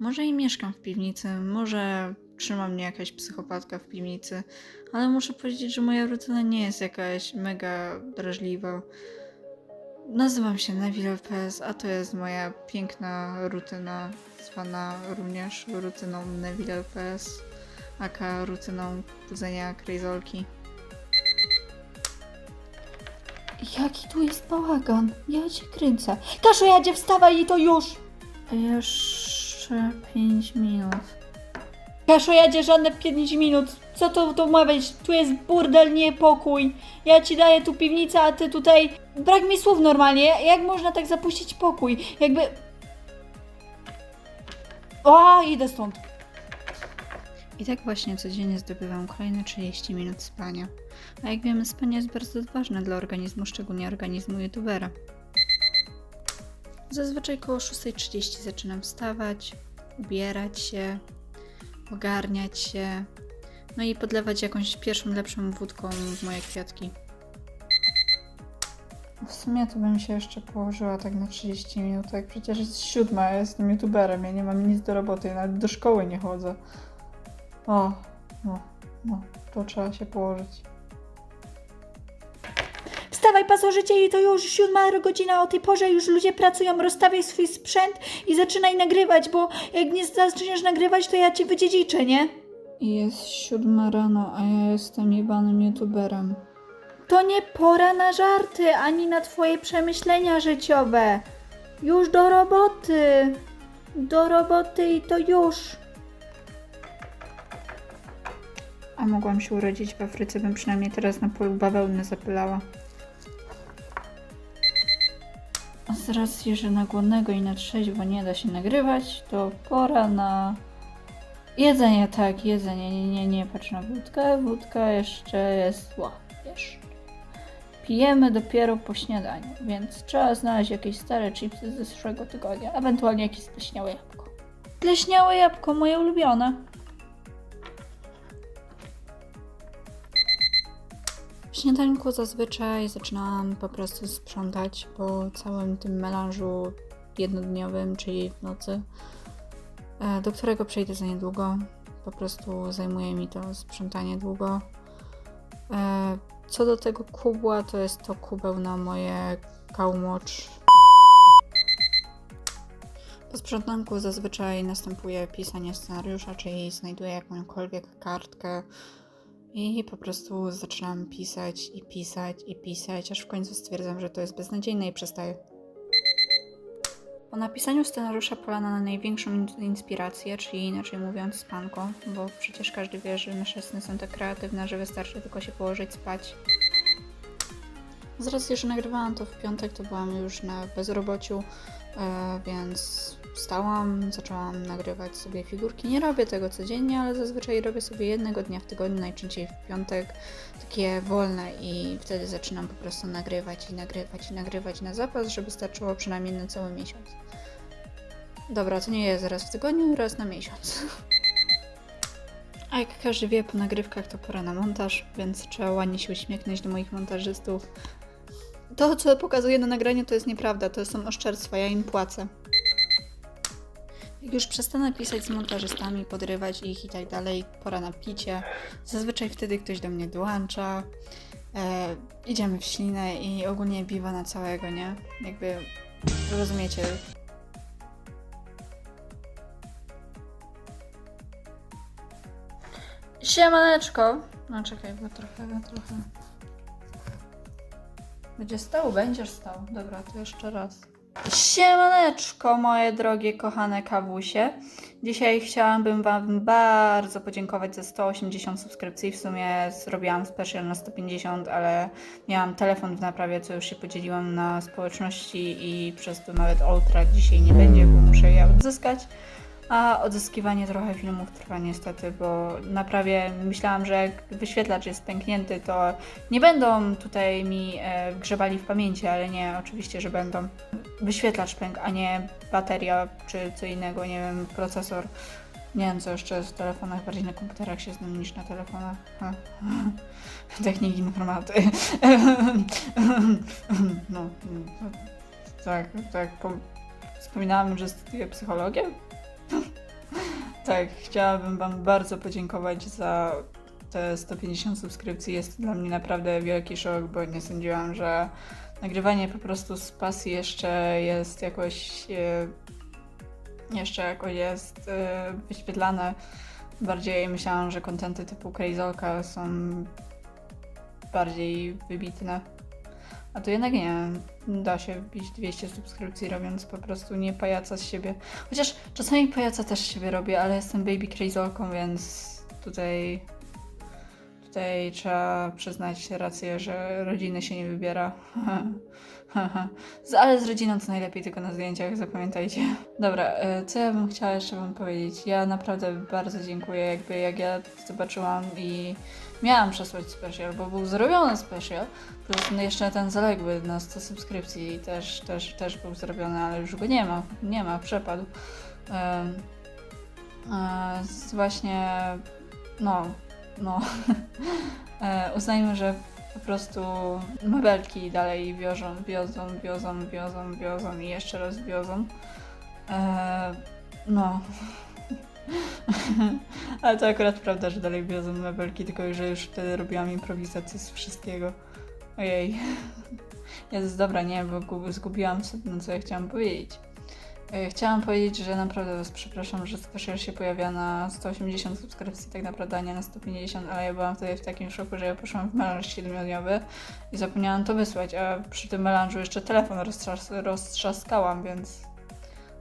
Może i mieszkam w piwnicy, może trzyma mnie jakaś psychopatka w piwnicy, ale muszę powiedzieć, że moja rutyna nie jest jakaś mega drażliwa. Nazywam się Neville LPS, a to jest moja piękna rutyna, zwana również rutyną Neville LPS, aka rutyną budzenia krejzolki. Jaki tu jest bałagan? Ja cię kręcę. Kaszu, jadzie, wstawaj i to już! Jeszcze 5 minut. Kaszu, jadzie żadne 5 minut. Co to, to ma być? Tu jest burdel, nie pokój. Ja ci daję tu piwnicę, a ty tutaj... Brak mi słów normalnie. Jak można tak zapuścić pokój? Jakby... O, idę stąd. I tak właśnie codziennie zdobywam kolejne 30 minut spania. A jak wiemy, spanie jest bardzo ważne dla organizmu, szczególnie organizmu youtubera. Zazwyczaj koło 6.30 zaczynam wstawać, ubierać się, ogarniać się, no i podlewać jakąś pierwszą lepszą wódką moje kwiatki. W sumie to bym się jeszcze położyła tak na 30 minut, jak przecież jest siódma, ja jestem youtuberem, ja nie mam nic do roboty, ja nawet do szkoły nie chodzę. O, no, no, to trzeba się położyć. Wstawaj, pasożycie, i to już siódma godzina o tej porze, już ludzie pracują, rozstawiaj swój sprzęt i zaczynaj nagrywać, bo jak nie zaczniesz nagrywać, to ja cię wydziedziczę, nie? Jest siódma rano, a ja jestem jebanym youtuberem. To nie pora na żarty, ani na twoje przemyślenia życiowe. Już do roboty. Do roboty i to już. A mogłam się urodzić w Afryce, bym przynajmniej teraz na polu bawełny zapylała. Z racji, że na głodnego i na trzeźwo nie da się nagrywać, to pora na jedzenie, tak, jedzenie. Nie, nie, nie patrz na wódkę, wódka jeszcze jest zła, wiesz. Pijemy dopiero po śniadaniu, więc trzeba znaleźć jakieś stare chipsy ze zeszłego tygodnia, ewentualnie jakieś spleśniałe jabłko. Spleśniałe jabłko, moje ulubione. Śniadanku zazwyczaj zaczynam po prostu sprzątać po całym tym melanżu jednodniowym, czyli w nocy, e, do którego przejdę za niedługo. Po prostu zajmuje mi to sprzątanie długo. E, Co do tego kubła, to jest to kubeł na moje kałmocz. Po sprzątanku zazwyczaj następuje pisanie scenariusza, czyli znajduję jakąkolwiek kartkę i po prostu zaczynam pisać i pisać i pisać, aż w końcu stwierdzam, że to jest beznadziejne i przestaję. Po napisaniu scenariusza polana na największą in- inspirację, czyli inaczej mówiąc spanko, bo przecież każdy wie, że nasze są tak kreatywne, że wystarczy tylko się położyć spać. Z racji, że nagrywałam to w piątek, to byłam już na bezrobociu, e, więc wstałam, zaczęłam nagrywać sobie figurki. Nie robię tego codziennie, ale zazwyczaj robię sobie jednego dnia w tygodniu, najczęściej w piątek, takie wolne i wtedy zaczynam po prostu nagrywać i nagrywać i nagrywać na zapas, żeby starczyło przynajmniej na cały miesiąc. Dobra, to nie jest raz w tygodniu, raz na miesiąc. A jak każdy wie, po nagrywkach to pora na montaż, więc trzeba ładnie się uśmiechnąć do moich montażystów. To, co pokazuję na nagraniu, to jest nieprawda, to są oszczerstwa, ja im płacę. Jak już przestanę pisać z montażystami, podrywać ich i tak dalej, pora na picie. Zazwyczaj wtedy ktoś do mnie dołącza. E, idziemy w ślinę i ogólnie biwa na całego, nie? Jakby rozumiecie. Siemaneczko! No czekaj, bo trochę, trochę. Będzie stał? Będziesz stał. Dobra, to jeszcze raz. Siemaneczko, moje drogie, kochane kawusie. Dzisiaj chciałabym Wam bardzo podziękować za 180 subskrypcji. W sumie zrobiłam special na 150, ale miałam telefon w naprawie, co już się podzieliłam na społeczności i przez to nawet ultra dzisiaj nie będzie, bo muszę je odzyskać. A odzyskiwanie trochę filmów trwa niestety, bo naprawie myślałam, że jak wyświetlacz jest pęknięty, to nie będą tutaj mi e, grzebali w pamięci, ale nie, oczywiście, że będą. Wyświetlacz pęk, a nie bateria czy co innego, nie wiem, procesor. Nie wiem, co jeszcze w telefonach, bardziej na komputerach się znam niż na telefonach. Ha. Techniki informaty. No, tak, tak. pom- Wspominałam, że studiuję psychologię. Tak, chciałabym Wam bardzo podziękować za te 150 subskrypcji. Jest to dla mnie naprawdę wielki szok, bo nie sądziłam, że nagrywanie po prostu z pasji jeszcze jest jakoś. E, jeszcze jakoś jest e, wyświetlane. Bardziej myślałam, że kontenty typu Crazolka są bardziej wybitne. A tu jednak nie. Da się wbić 200 subskrypcji, robiąc po prostu nie pajaca z siebie. Chociaż czasami pajaca też z siebie robię, ale jestem baby crazolką, więc tutaj tutaj trzeba przyznać rację, że rodziny się nie wybiera. Ale z rodziną to najlepiej tylko na zdjęciach, zapamiętajcie. Dobra, e, co ja bym chciała jeszcze wam powiedzieć? Ja naprawdę bardzo dziękuję, jakby jak ja zobaczyłam i miałam przesłać special, bo był zrobiony special, plus jeszcze ten zaległy na 100 subskrypcji też, też, też był zrobiony, ale już go nie ma, nie ma, przepadł. Z właśnie, no, no, e, uznajmy, że po prostu mebelki dalej wiozą, wiozą, wiozą, wiozą, wiozą i jeszcze raz wiozą. E, no. Ale to akurat prawda, że dalej wiozą mebelki, tylko że już wtedy robiłam improwizację z wszystkiego. Ojej. Jest dobra, nie, bo gu- zgubiłam co, no, co ja chciałam powiedzieć. E, Chciałam powiedzieć, że naprawdę Was przepraszam, że special się pojawia na 180 subskrypcji, tak naprawdę a nie na 150, ale ja byłam wtedy w takim szoku, że ja poszłam w melanż 7-dniowy i zapomniałam to wysłać, a przy tym melanżu jeszcze telefon roztrzas- roztrzaskałam, więc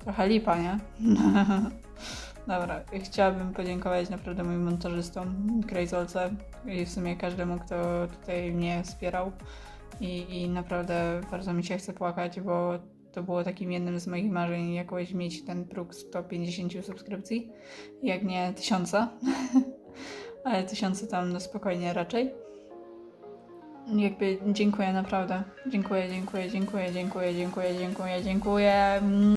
trochę lipa, nie? Dobra, chciałabym podziękować naprawdę moim montażystom, Crazolce i w sumie każdemu, kto tutaj mnie wspierał. I, I naprawdę bardzo mi się chce płakać, bo to było takim jednym z moich marzeń, jakoś mieć ten próg 150 subskrypcji, jak nie tysiąca. Ale tysiące tam no spokojnie raczej. Jakby dziękuję naprawdę. Dziękuję, dziękuję, dziękuję, dziękuję, dziękuję, dziękuję, dziękuję.